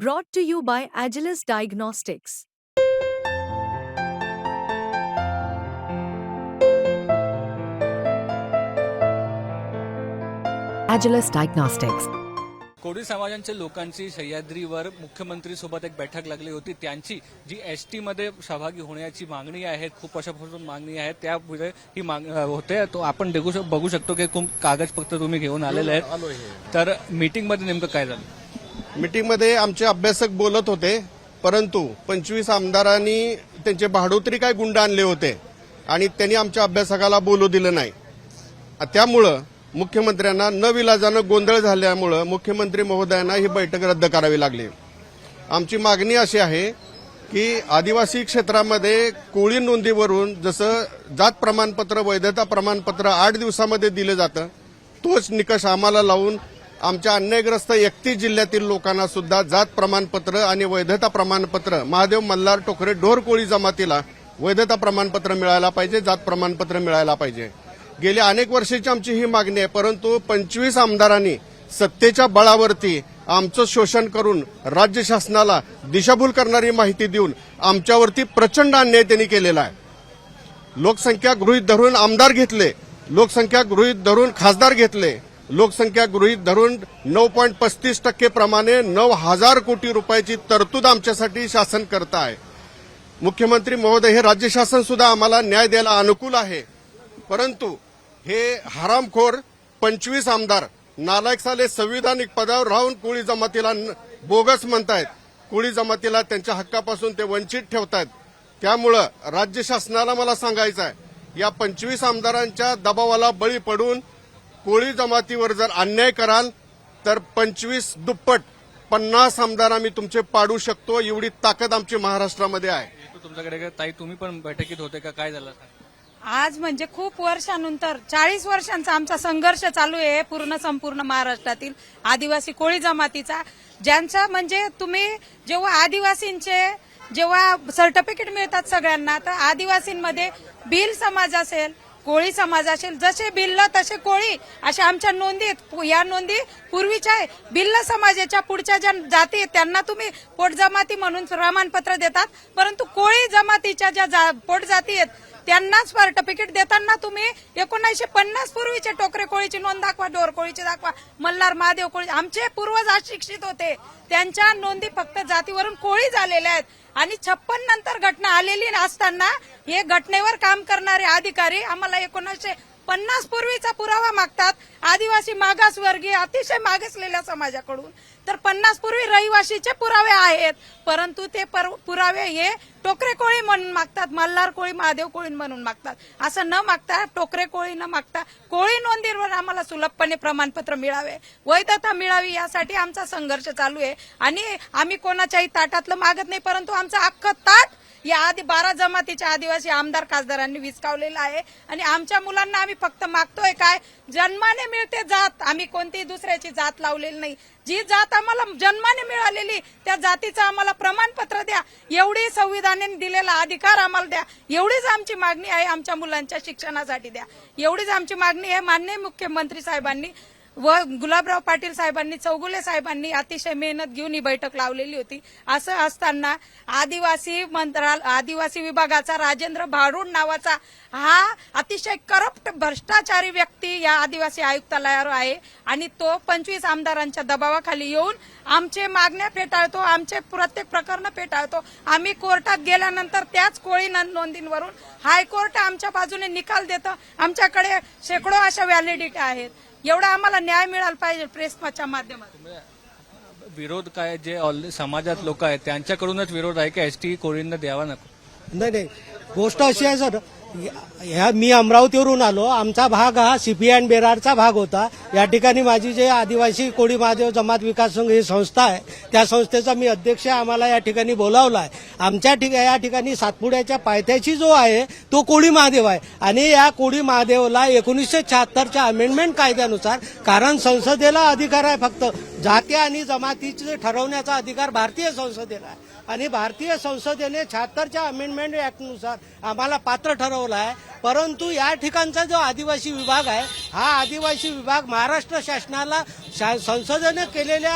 Brought to you by Agilus Diagnostics. Agilus Diagnostics. कोळी समाजांच्या लोकांची सह्याद्रीवर मुख्यमंत्री सोबत एक बैठक लागली होती. त्यांची जी एस टी मध्ये सहभागी होण्याची मागणी आहे खूप वर्षापासून मागणी आहे त्यामुळे ही माग अ, होते. तो आपण बघू शक- बघू शकतो की खूप कागदपत्र तुम्ही घेऊन आलेले आहेत. तर मीटिंगमध्ये नेमकं काय झालं? मीटिंगमध्ये आमचे अभ्यासक बोलत होते परंतु पंचवीस आमदारांनी त्यांचे भाडोत्री काय गुंड आणले होते आणि त्यांनी आमच्या अभ्यासकाला बोलू दिलं नाही. त्यामुळं मुख्यमंत्र्यांना न विलाजानं गोंधळ झाल्यामुळं मुख्यमंत्री महोदयांना ही बैठक रद्द करावी लागली. आमची मागणी अशी आहे की आदिवासी क्षेत्रामध्ये कोळी नोंदीवरून जसं जात प्रमाणपत्र वैधता प्रमाणपत्र आठ दिवसामध्ये दिलं जातं तोच निकष आम्हाला लावून आमच्या अन्यायग्रस्त एकतीस जिल्ह्यातील लोकांना सुद्धा जात प्रमाणपत्र आणि वैधता प्रमाणपत्र महादेव मल्हार टोकरे ढोरकोळी जमातीला वैधता प्रमाणपत्र मिळायला पाहिजे जात प्रमाणपत्र मिळायला पाहिजे. गेल्या अनेक वर्षाची आमची ही मागणी आहे परंतु पंचवीस आमदारांनी सत्तेच्या बळावरती आमचं शोषण करून राज्य शासनाला दिशाभूल करणारी माहिती देऊन आमच्यावरती प्रचंड अन्याय त्यांनी केलेला आहे. लोकसंख्या गृहीत धरून आमदार घेतले लोकसंख्या गृहीत धरून खासदार घेतले लोकसंख्या गृहीत धरून नऊ पॉईंट पस्तीस टक्के प्रमाणे नऊ हजार कोटी रुपयाची तरतूद आमच्यासाठी शासन करत आहे. मुख्यमंत्री महोदय हे राज्य शासन सुद्धा आम्हाला न्याय द्यायला अनुकूल आहे. परंतु हे हरामखोर पंचवीस आमदार नालायक साले संविधानिक पदावर राहून कोळी जमातीला बोगस म्हणतायत. कोळी जमातीला त्यांच्या हक्कापासून ते वंचित ठेवतायत. त्यामुळं राज्य शासनाला मला सांगायचं आहे या पंचवीस आमदारांच्या दबावाला बळी पडून कोळी जमातीवर जर अन्याय कराल तर पंचवीस दुप्पट पन्नास आमदार आम्ही तुमचे पाडू शकतो एवढी ताकद आमची महाराष्ट्रामध्ये आहे. तुमच्याकडे? ताई तुम्ही पण बैठकीत होते का? काय झालं? आज म्हणजे खूप वर्षानंतर चाळीस वर्षांचा आमचा संघर्ष चालू आहे पूर्ण संपूर्ण महाराष्ट्रातील आदिवासी कोळी जमातीचा ज्यांचा म्हणजे तुम्ही जेव्हा आदिवासींचे जेव्हा सर्टिफिकेट मिळतात सगळ्यांना तर आदिवासींमध्ये भिल समाज असेल कोळी समाज असेल जसे भिल्ल तसे कोळी अशा आमच्या नोंदी आहेत. या नोंदी पूर्वीच्या आहे भिल्ल समाजाच्या पुढच्या ज्या जाती आहेत त्यांना तुम्ही पोटजमाती म्हणून प्रमाणपत्र देतात परंतु कोळी जमातीच्या ज्या जा- पोटजाती आहेत त्यांनाच सर्टिफिकेट देताना तुम्ही एकोणीसशे पन्नास पूर्वीचे टोकरे कोळीची नोंद दाखवा डोर कोळीची दाखवा मल्हार महादेव कोळी आमचे पूर्वज अशिक्षित होते. त्यांच्या नोंदी फक्त जातीवरून कोळी झालेल्या आहेत. आणि छप्पन नंतर घटना आलेली असताना हे घटनेवर काम करणारे अधिकारी आम्हाला एकोणीसशे पन्नास पूर्वीचा पुरावा मागतात. आदिवासी मागासवर्गीय अतिशय मागासलेल्या समाजाकडून. तर पन्नास पूर्वी रहिवासीचे पुरावे आहेत. परंतु ते पर- पुरावे हे टोकरे कोळी म्हणून मागतात मल्हार कोळी महादेव कोळी म्हणून मागतात. असं न मागता टोकरे कोळी न मागता कोळी नोंदीवर आम्हाला सुलभपणे प्रमाणपत्र मिळावे. वैधता मिळावी यासाठी आमचा संघर्ष चालू आहे. आणि आम्ही कोणाच्याही ताटातलं मागत नाही परंतु आमचं अख्खं ताट या आधी बारा जमातीच्या आदिवासी आमदार खासदारांनी विचकावलेला आहे. आणि आमच्या मुलांना आम्ही फक्त मागतोय काय? जन्माने मिळते जात. आम्ही कोणतीही दुसऱ्याची जात लावलेली नाही. जी जात आम्हाला जन्माने मिळालेली त्या जातीचं आम्हाला प्रमाणपत्र द्या. एवढी संविधानाने दिलेला अधिकार आम्हाला द्या. एवढीच आमची मागणी आहे आमच्या मुलांच्या शिक्षणासाठी द्या. एवढीच आमची मागणी आहे माननीय मुख्यमंत्री साहेबांनी. व गुलाबराव पाटील साहेबांनी चौगुले साहेबांनी अतिशय मेहनत घेऊन ही बैठक लावलेली होती. असं असताना आदिवासी मंत्राल आदिवासी विभागाचा राजेंद्र भारूड नावाचा हा अतिशय करप्ट भ्रष्टाचारी व्यक्ती या आदिवासी आयुक्तालयावर आहे. आणि तो पंचवीस आमदारांच्या दबावाखाली येऊन आमचे मागण्या फेटाळतो आमचे प्रत्येक प्रकरण फेटाळतो. आम्ही कोर्टात गेल्यानंतर त्याच कोळी नोंदींवरून हायकोर्ट आमच्या बाजूने निकाल देतं. आमच्याकडे शेकडो अशा व्हॅलिडिटी आहेत. एवढा आम्हाला न्याय मिळाला पाहिजे प्रेसच्या माध्यमातून. विरोध काय जे ऑल- समाजात लोक आहेत त्यांच्याकडूनच विरोध आहे की? एस टी कोळींना द्यावा नको. नाही नाही. गोष्ट अशी आहे सर. ह्या मी अमरावतीवरून आलो. आमचा भाग हा सीपी अँड बेरारचा भाग होता. या ठिकाणी माझी जे आदिवासी कोळी महादेव जमात विकास संघ ही संस्था आहे त्या संस्थेचा मी अध्यक्ष आम्हाला या ठिकाणी बोलावला आहे. आमच्या ठिका या ठिकाणी सातपुड्याच्या पायथ्याशी जो आहे तो कोळी महादेव आहे. आणि या कोळी महादेवला एकोणीसशे शहात्तरच्या अमेंडमेंट कायद्यानुसार कारण संसदेला अधिकार आहे फक्त. जाती आणि जमातीचे ठरवण्याचा अधिकार भारतीय संसदेला आहे. आणि भारतीय संसदेने शहात्तरच्या अमेंडमेंट ऍक्टनुसार आम्हाला पात्र ठरवलं आहे. परंतु या ठिकाणचा जो आदिवासी विभाग आहे हा आदिवासी विभाग महाराष्ट्र शासनाला शा- संसदेने केलेल्या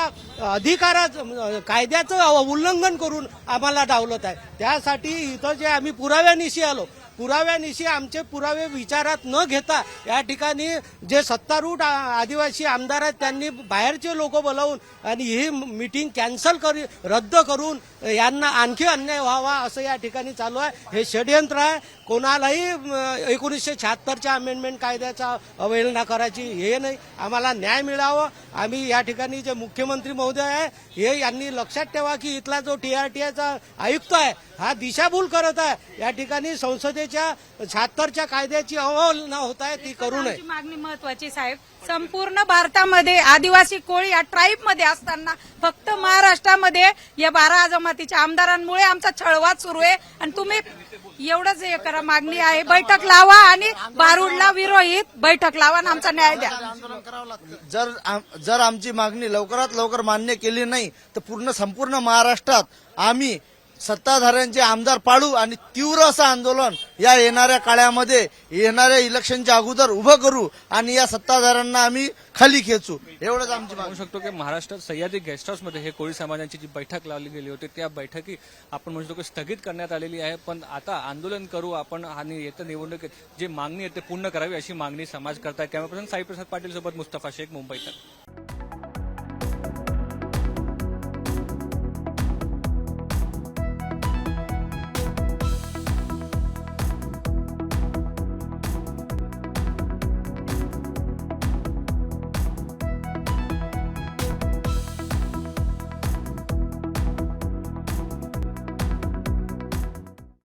अधिकारा म्हणजे कायद्याचं उल्लंघन करून आम्हाला डावलत आहे. त्यासाठी इथं जे आम्ही पुराव्यानिशी आलो पुराव्यानिशी आमचे पुरावे विचारात न घेता या ठिकाणी जे सत्तारूढ आ- आदिवासी आमदार आहेत त्यांनी बाहेरचे लोक बोलावून आणि ही मीटिंग कॅन्सल करी रद्द करून यांना आणखी अन्याय व्हावा असं या ठिकाणी चालू आहे. हे षडयंत्र आहे. कोणालाही एकोणीसशे शहात्तरच्या अमेंडमेंट कायद्याचा अवहेलना करायची हे नाही. आम्हाला न्याय मिळावं. आम्ही या ठिकाणी जे मुख्यमंत्री महोदय आहे हे यांनी लक्षात ठेवा की इथला जो टीआरटीआयचा आयुक्त आहे हा दिशाभूल करत आहे. या ठिकाणी संसदेच्या शहात्तरच्या कायद्याची अवहेलना होत आहे ती करू नये. मागणी महत्वाची साहेब. संपूर्ण भारतामध्ये आदिवासी कोळी या ट्राईबमध्ये असताना फक्त महाराष्ट्रामध्ये या बारा जमातीच्या आमदारांमुळे आमचा छळवाद सुरू आहे. आणि तुम्ही एवढंच हे करा मागणी आहे. बैठक लावा आणि बारुडला विरोहित बैठक लावा आणि आमचा न्याय द्या. जर आम- जर आमची मागणी लवकरात लवकर मान्य केली नाही तर पूर्ण संपूर्ण महाराष्ट्रात आम्ही सत्ताधाऱ्यांचे आमदार पाडू आणि तीव्र असं आंदोलन या येणाऱ्या काळामध्ये येणाऱ्या इलेक्शनच्या अगोदर उभं करू आणि या सत्ताधाऱ्यांना आम्ही खाली खेचू. एवढंच आमची मागू म्हणू शकतो की महाराष्ट्रात सह्याद्री गेस्ट हाऊसमध्ये हे कोळी समाजाची जी बैठक लावली गेली होती त्या बैठकी आपण म्हणू शकतो की स्थगित करण्यात आलेली आहे. पण आता आंदोलन करू आपण आणि येत्या निवडणुकीत जी मागणी आहे ते पूर्ण करावी अशी मागणी समाज करताय. कॅमेरापर्सन साईप्रसाद पाटील सोबत मुस्तफा शेख मुंबईत